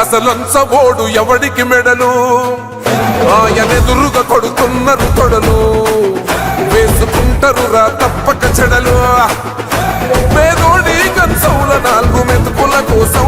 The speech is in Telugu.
అసలంచబోడు ఎవడికి మెడలు? ఆయనెదురుగా కొడుతున్నారు తొడలు వేసుకుంటారు రా తప్పక చెడలు. పేదోడి కన్సౌల నాలుగు మెతుకుల కోసం